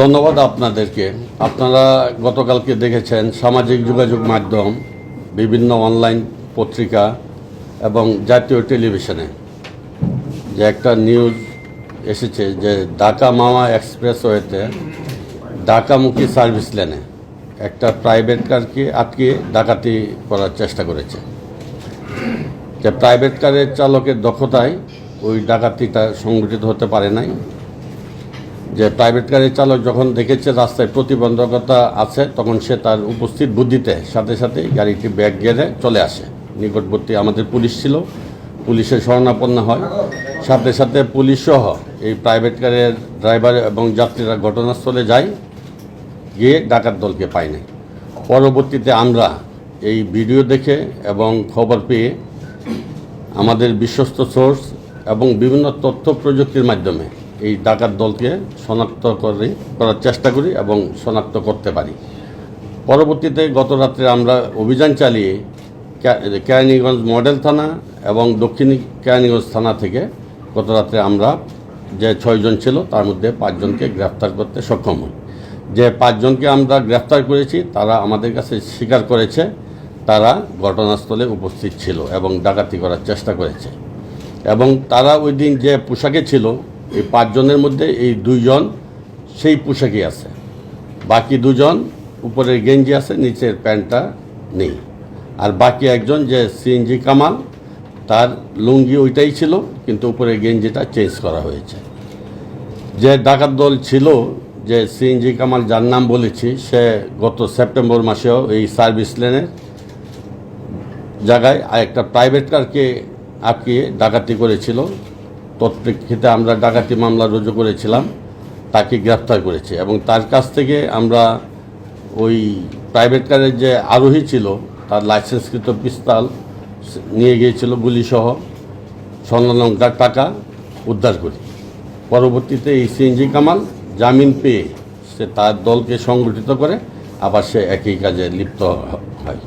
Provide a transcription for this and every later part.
ধন্যবাদ আপনাদেরকে। আপনারা গতকালকে দেখেছেন সামাজিক যোগাযোগ মাধ্যম বিভিন্ন অনলাইন পত্রিকা এবং জাতীয় টেলিভিশনে যে একটা নিউজ এসেছে যে ঢাকা মামা এক্সপ্রেসওয়েতে ঢাকামুখী সার্ভিস লেনে একটা প্রাইভেট কারকে আটকে ডাকাতি করার চেষ্টা করেছে। যে প্রাইভেট কারের চালকের দক্ষতায় ওই ডাকাতিটা সংগঠিত হতে পারে নাই। যে প্রাইভেট গাড়ির চালক যখন দেখেছে রাস্তায় প্রতিবন্ধকতা আছে, তখন সে তার উপস্থিত বুদ্ধিতে সাথে সাথে গাড়িটি ব্যাগ গেড়ে চলে আসে। নিকটবর্তী আমাদের পুলিশ ছিল, পুলিশের শরণাপন্ন হয়। সাথে সাথে পুলিশ সহ এই প্রাইভেট গাড়ির ড্রাইভার এবং যাত্রীরা ঘটনাস্থলে যায়, গিয়ে ডাকাত দলকে পাই নাই। পরবর্তীতে আমরা এই ভিডিও দেখে এবং খবর পেয়ে আমাদের বিশ্বস্ত সোর্স এবং বিভিন্ন তথ্য প্রযুক্তির মাধ্যমে এই ডাকাত দলকে শনাক্ত করে, করার চেষ্টা করি এবং শনাক্ত করতে পারি। পরবর্তীতে গত রাত্রে আমরা অভিযান চালিয়ে কেরানীগঞ্জ মডেল থানা এবং দক্ষিণ কেরানীগঞ্জ থানা থেকে গত রাত্রে আমরা যে ছয়জন ছিল, তার মধ্যে পাঁচজনকে গ্রেফতার করতে সক্ষম হই। যে পাঁচজনকে আমরা গ্রেফতার করেছি, তারা আমাদের কাছে স্বীকার করেছে, তারা ঘটনাস্থলে উপস্থিত ছিল এবং ডাকাতি করার চেষ্টা করেছে। এবং তারা ওই দিন যে পোশাকে ছিল, এই পাঁচজনের মধ্যে এই দুইজন, সেই পোশাকই আছে। বাকি দুজন উপরের গেঞ্জি আছে, নিচের প্যান্টটা নেই। আর বাকি একজন যে সিএনজি কামাল, তার লুঙ্গি ওইটাই ছিল, কিন্তু উপরের গেঞ্জিটা চেঞ্জ করা হয়েছে। যে ডাকাত দল ছিল, যে সিএনজি কামাল যার নাম বলেছি, সে গত সেপ্টেম্বর মাসেও এই সার্ভিস লেনের জায়গায় একটা প্রাইভেট কারকে আটকিয়ে ডাকাতি করেছিল। তৎপ্রেক্ষিতে আমরা ডাকাতি মামলা রুজু করেছিলাম, তাকে গ্রেফতার করেছে এবং তার কাছ থেকে আমরা ওই প্রাইভেট কারের যে আরোহী ছিল, তার লাইসেন্সকৃত পিস্তল নিয়ে গিয়েছিল গুলিসহ স্বর্ণলঙ্কার টাকা উদ্ধার করি। পরবর্তীতে এই সিএনজি কামাল জামিন পেয়ে সে তার দলকে সংগঠিত করে, আবার সে একই কাজে লিপ্ত হয়।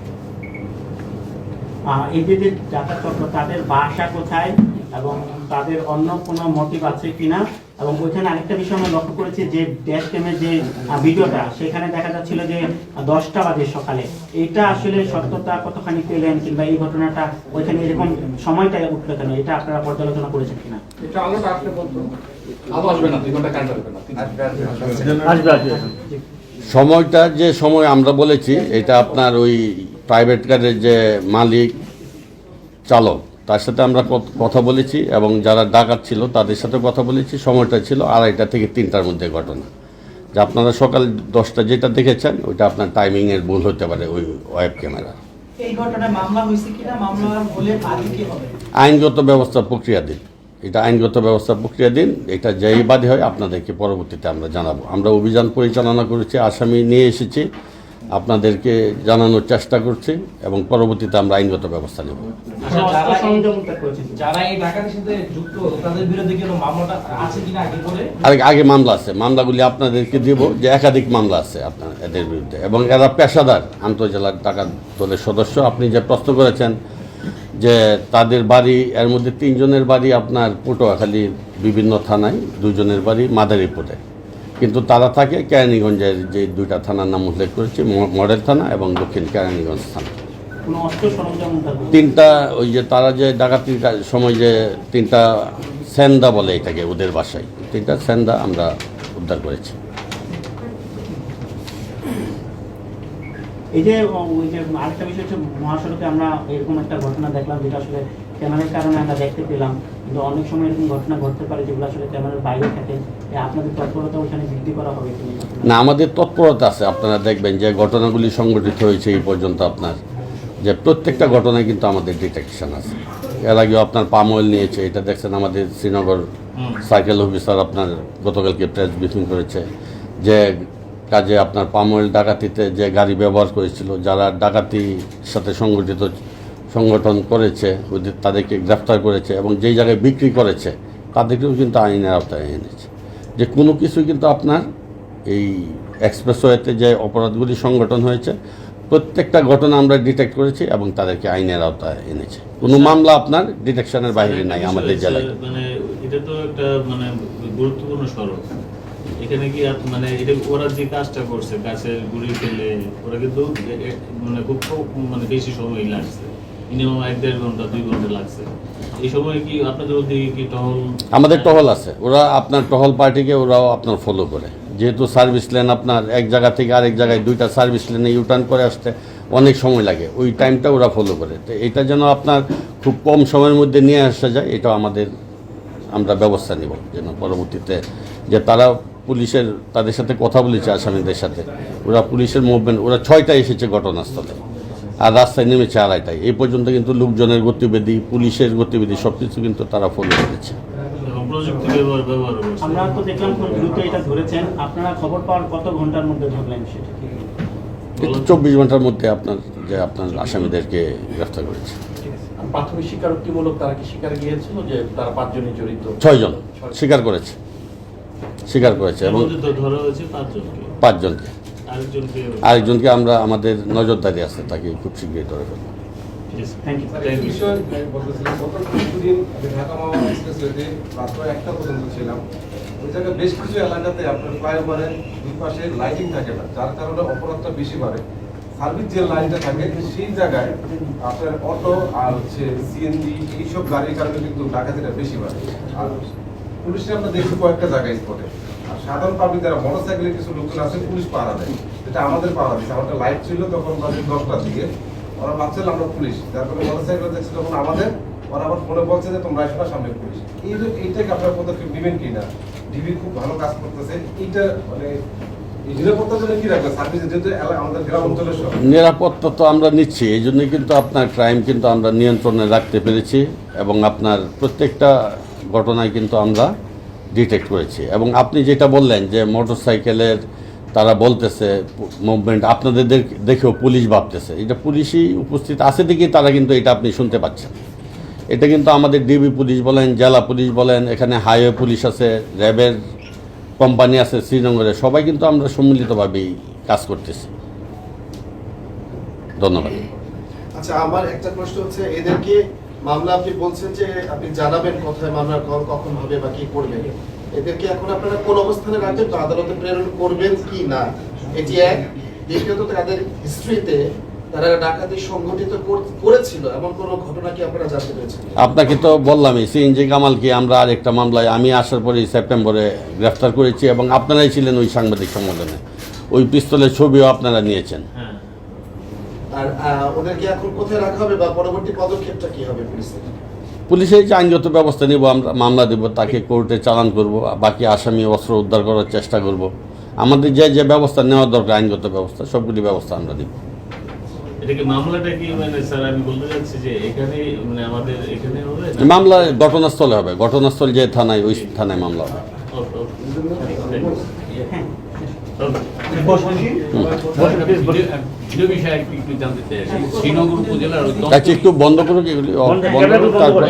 এই যে যে ডাকাত চক্র তাদের বাসা কোথায় এবং তাদের অন্য কোনো মোটিভ আছে কিনা? এবং ওইখানে আরেকটা বিষয় আমরা লক্ষ্য করেছি যে ড্যাশ ক্যামের যে ভিডিওটা সেখানে দেখা যাচ্ছিল যে দশটা বাজে সকালে। এটা আসলে সত্যতা কতখানি পেলেন কিংবা এই ঘটনাটা ওইখানে এরকম সময়টা উঠল কেন? এটা আপনারা পর্যালোচনা করেছেন কিনা? একটু আলোটা আসলে বলতো। আলো আসবে না দুই ঘণ্টা কারেন্ট আসবে না। আসবে আসবে। সময়টা যে সময় আমরা বলেছি এটা আপনার ওই প্রাইভেট কারের যে মালিক চালক তার সাথে আমরা কথা বলেছি এবং যারা ডাকাত ছিল তাদের সাথে কথা বলেছি। সময়টা ছিল আড়াইটা থেকে তিনটার মধ্যে ঘটনা। যে আপনারা সকাল দশটা যেটা দেখেছেন ওইটা আপনার টাইমিংয়ের ভুল হতে পারে ওই ওয়েব ক্যামেরা আইনগত ব্যবস্থা প্রক্রিয়াধীন এটা আইনগত ব্যবস্থা প্রক্রিয়াধীন এটা যেই বাদী হয় আপনাদেরকে পরবর্তীতে আমরা জানাব। আমরা অভিযান পরিচালনা করেছি আসামি নিয়ে এসেছি। আপনাদেরকে জানানোর চেষ্টা করছি এবং পরবর্তীতে আমরা আইনগত ব্যবস্থা নেব। আচ্ছা, অস্ত্র যারা এই- সরঞ্জাম উদ্ধার করেছেন যারা এই ডাকাতির সাথে যুক্ত তাদের বিরুদ্ধে কোনো মামলাটা আছে কিনা আগে আর আগে মামলা আছে। মামলাগুলি আপনাদেরকে দিব যে একাধিক মামলা আছে আপনার এদের বিরুদ্ধে। এবং এরা পেশাদার আন্তর্জেলার টাকা দলের সদস্য। আপনি যে প্রশ্ন করেছেন যে তাদের বাড়ি এর মধ্যে তিনজনের বাড়ি আপনার পটুয়াখালীর বিভিন্ন থানায় দুজনের বাড়ি মাদারীপুরে। কিন্তু তারা থাকে কেরানীগঞ্জের যে দুইটা থানার নাম উল্লেখ করেছি মডেল থানা এবং দক্ষিণ কেরানীগঞ্জ থানা। তিনটা ওই যে তারা যে ডাকাতির সময় যে তিনটা স্যান্দা বলে এটাকে ওদের বাসায় তিনটা স্যান্দা আমরা উদ্ধার করেছি। এই যে ওই যে আরেকটা বিষয় হচ্ছে মহাসড়কে আমরা এরকম একটা ঘটনা দেখলাম যেটা আসলে ক্যামেরার কারণে আমরা দেখতে পেলাম। কিন্তু অনেক সময় এরকম ঘটনা ঘটতে পারে যেগুলো আসলে ক্যামেরার বাইরে থাকে। আপনাদের তৎপরতা ওখানে বৃদ্ধি করা হবে না? আমাদের তৎপরতা আছে। আপনারা দেখবেন যে ঘটনাগুলি সংগঠিত হয়েছে এই পর্যন্ত আপনার। যে প্রত্যেকটা ঘটনায় কিন্তু আমাদের ডিটেকশন আছে। এর আগেও আপনার পাম অয়েল নিয়েছে এটা দেখছেন আমাদের শ্রীনগর সাইকেল অফিসার আপনার গতকালকে প্রেস ব্রিফিং করেছে যে কাজে আপনার পাম অয়েল ডাকাতিতে যে গাড়ি ব্যবহার করেছিল যারা ডাকাতির সাথে সংগঠিত সংগঠন করেছে ওদের তাদেরকে গ্রেফতার করেছে এবং যেই জায়গায় বিক্রি করেছে তাদেরকেও কিন্তু আইনের আওতায় এনেছে যে কোনো কিছু কিন্তু আপনার এই এক্সপ্রেসওয়েতে যে অপরাধগুলি সংগঠন হয়েছে প্রত্যেকটা ঘটনা আমরা ডিটেক্ট করেছি এবং তাদেরকে আইনের আওতায় এনেছে। কোনো মামলা আপনার ডিটেকশনের বাইরে নাই আমাদের জেলায়। মানে এটা তো একটা মানে গুরুত্বপূর্ণ সড়ক। এখানে কি মানে এটা ওরা যে কাজটা করছে গাছের গুড়ি ফেলে ওরা কিন্তু মানে খুব খুব মানে বেশি সময় লাগছে। মিনিমাম এক দেড় ঘণ্টা, দুই ঘণ্টা লাগছে। এই সময় কি আপনাদের কি টহল? আমাদের টহল আছে। ওরা আপনার টহল পার্টিকে ওরাও আপনার ফলো করে। যেহেতু সার্ভিস লেন আপনার এক জায়গা থেকে আরেক জায়গায় দুইটা সার্ভিস লেনে ইউটার্ন করে আসতে অনেক সময় লাগে। ওই টাইমটা ওরা ফলো করে। তো এটা যেন আপনার খুব কম সময়ের মধ্যে নিয়ে আসা যায়, এটা আমাদের আমরা ব্যবস্থা নিব। যেন পরবর্তীতে যে তারা পুলিশের, তাদের সাথে কথা বলেছে আসামিদের সাথে। ওরা পুলিশের মুভমেন্ট ওরা ছয়টা এসেছে ঘটনাস্থলে। আর রাস্তায় নেমেছে আড়াইটায় এই পর্যন্ত কিন্তু লোকজনের গতিবিধি পুলিশের গতিবিধি সব কিছু কিন্তু তারা ফলো করেছে। এবং প্রযুক্তি ব্যবহার ব্যবহার করছে আমরা তো দেখলাম খুব দ্রুত এটা ধরেছেন। আপনারা খবর পাওয়ার কত ঘণ্টার মধ্যে ধরলেন সেটা? কিন্তু চব্বিশ ঘণ্টার মধ্যে আপনার যে আপনার আসামিদেরকে গ্রেফতার করেছে। প্রাথমিক স্বীকারোক্তিমূলক তারা কি স্বীকার গিয়েছিল যে তারা পাঁচজনই জড়িত? ছয়জন। স্বীকার করেছে। স্বীকার করেছে এবং ধরা হয়েছে পাঁচজনকে। পাঁচজনকে। আরেকজনকে আমরা আমাদের নজরদারি আছে তাকে খুব শীঘ্রই ধরে ফেলব। বেশ কিছু এলাকাতে আপনার ফ্লাইওভারের দুই পাশে লাইটিং থাকে না যার কারণে অপরাধটা বেশি বাড়ে। সার্ভিস যে লাইনটা থাকে সেই জায়গায় আপনার অটো আর হচ্ছে সিএনজি এইসব গাড়ির কারণে কিন্তু ডাকাতিটা বেশি বাড়ে। আর পুলিশে আমরা দেখছি কয়েকটা জায়গায় স্পটে। সাধারণ পাবলিক যারা মোটরসাইকেলে কিছু লোকজন আছে, পুলিশ পাহারা দেয়। যেটা আমাদের পাহারা দিচ্ছে আমাদের লাইট ছিল তখন বাজে দশটার দিকে। ওরা ভাবছিল আমরা পুলিশ। যার ফলে মোটরসাইকেল দেখছি তখন আমাদের। ওরা আবার ফোনে বলছে যে, তোমরা এসো সামনে পুলিশ। এই যে, এইটাকে আপনার পদক্ষেপ নেবেন কি না ডিবি খুব ভালো কাজ করতেছে। এইটা মানে নিরাপত্তা তো আমরা নিচ্ছি। এই জন্যই কিন্তু আপনার ক্রাইম কিন্তু আমরা নিয়ন্ত্রণে রাখতে পেরেছি এবং আপনার প্রত্যেকটা ঘটনায় কিন্তু আমরা ডিটেক্ট করেছি। এবং আপনি যেটা বললেন যে মোটরসাইকেলের তারা বলতেছে মুভমেন্ট আপনাদের দেখেও পুলিশ ভাবতেছে। এটা পুলিশই উপস্থিত আছে দেখেই তারা কিন্তু এটা আপনি শুনতে পাচ্ছেন। এটা কিন্তু আমাদের ডিবি পুলিশ বলেন, জেলা পুলিশ বলেন, এখানে হাইওয়ে পুলিশ আছে, র্যাবের কোম্পানি আছে শ্রীনগরে, সবাই কিন্তু আমরা সম্মিলিতভাবেই কাজ করতেছি। ধন্যবাদ। আচ্ছা আমার একটা প্রশ্ন হচ্ছে, এদেরকে মামলা আপনি বলছেন যে আপনি জানাবেন কোথায় মামলা ক- কখন হবে বা কি করবেন। এদেরকে এখন আপনারা কোন অবস্থানে রাখবেন তো আদালতে প্রেরণ করবেন কি না? এটি এক। দ্বিতীয়ত তাদের হিস্ট্রিতে তারা ডাকাতি সংগঠিত করেছিল। এমন কোন ঘটনা কি আপনারা জানতে পেরেছেন? আপনাকে তো বললামই সিএনজি কামালকে আমরা আরেকটা মামলায় আমি আসার পরেই সেপ্টেম্বরে গ্রেফতার করেছি এবং আপনারাই ছিলেন ওই সাংবাদিক সম্মেলনে। ওই পিস্তলের ছবিও আপনারা নিয়েছেন। হ্যাঁ। আর ওদেরকে এখন কোথায় রাখা হবে বা পরবর্তী পদক্ষেপটা কি হবে পুলিশের? পুলিশের যে আইনগত ব্যবস্থা নিব আমরা মামলা দেব তাকে কোর্টে চালান করব বাকি আসামি অস্ত্র উদ্ধার করার চেষ্টা করব। আমাদের যে যে ব্যবস্থা নেওয়া দরকার আইনগত ব্যবস্থা সবগুলি ব্যবস্থা আমরা কি মানে স্যার আমি বলতে চাচ্ছি যে এখানে মানে? মামলা ঘটনাস্থলে হবে ঘটনাস্থল যে থানায় ওই থানায় মামলা হবে। একটু একটু জানতে চাই শ্রীনগর উপজেলার ওই আচ্ছা একটু বন্ধ করো এগুলি বন্ধ- বন্ধ করে তারপরে